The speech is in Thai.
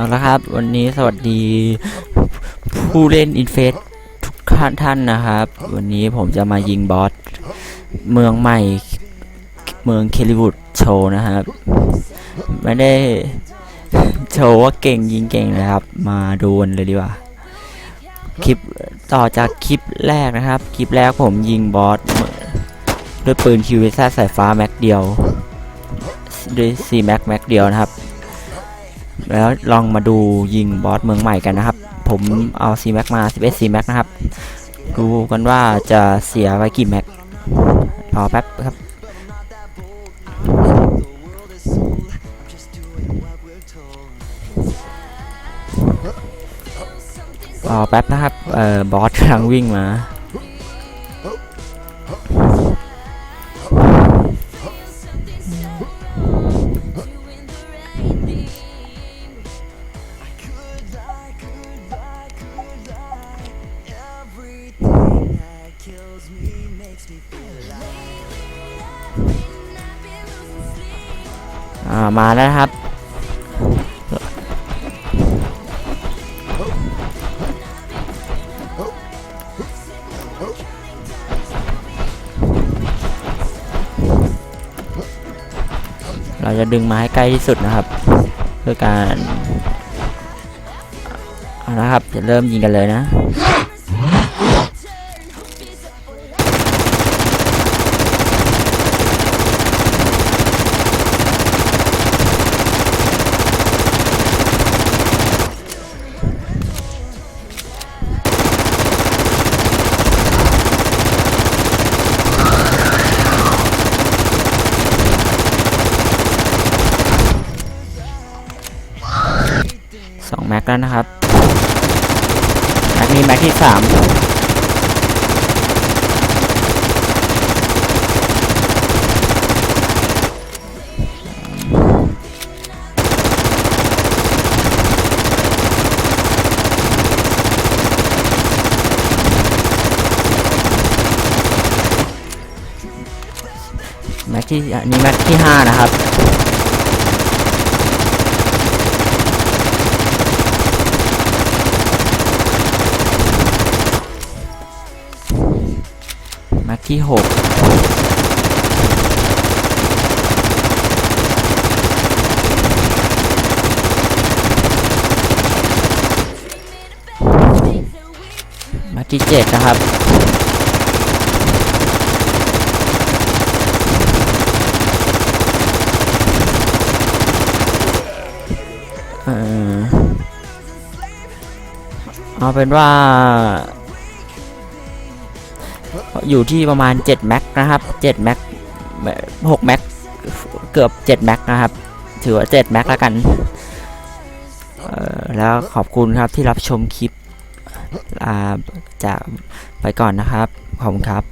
เอาละครับ วันนี้สวัสดี ผู้เล่นอินเฟสทุกท่านท่านนะครับ วันนี้ผมจะมายิงบอส เมืองใหม่ เมืองเคลิวูดโชว์นะครับ ไม่ได้โชว์ว่าเก่งยิงเก่งนะครับ มาดูนเลยดีกว่า คลิปต่อจากคลิปแรกนะครับ คลิปแรกผมยิงบอสด้วยปืนคิวเวซ่าสายฟ้าแม็กเดียวด้วยซีแม็กแม็กเดียวนะครับ แล้วลองมาดูยิงบอสเมืองใหม่กันนะครับ ผมเอา C Max มา11 C Max นะครับ ดูกันว่าจะเสียไว้กี่แม็กรอแป๊บครับรอแป๊บนะครับ เอ่อบอสกำลังวิ่งมา อ่ามาแล้วครับ เราจะดึงมาให้ใกล้ที่สุดนะครับ เพื่อการเอาละครับจะเริ่มยิงกันเลยนะ สองแม็กแล้วนะครับแม็กนี้แม็กที่สามแม็กที่อันนี้แม็กที่ห้านะครับ ที่หกม็กที่เจ็ดนะครับเออเอาเป็นว่า อยู่ที่ประมาณ7แม็กนะครับ7แม็ก6แม็กเกือบ7แม็กนะครับ ถือว่า7แม็กแล้วกันเออแล้วขอบคุณครับที่รับชมคลิปลาจากไปก่อนนะครับ ขอบคุณครับ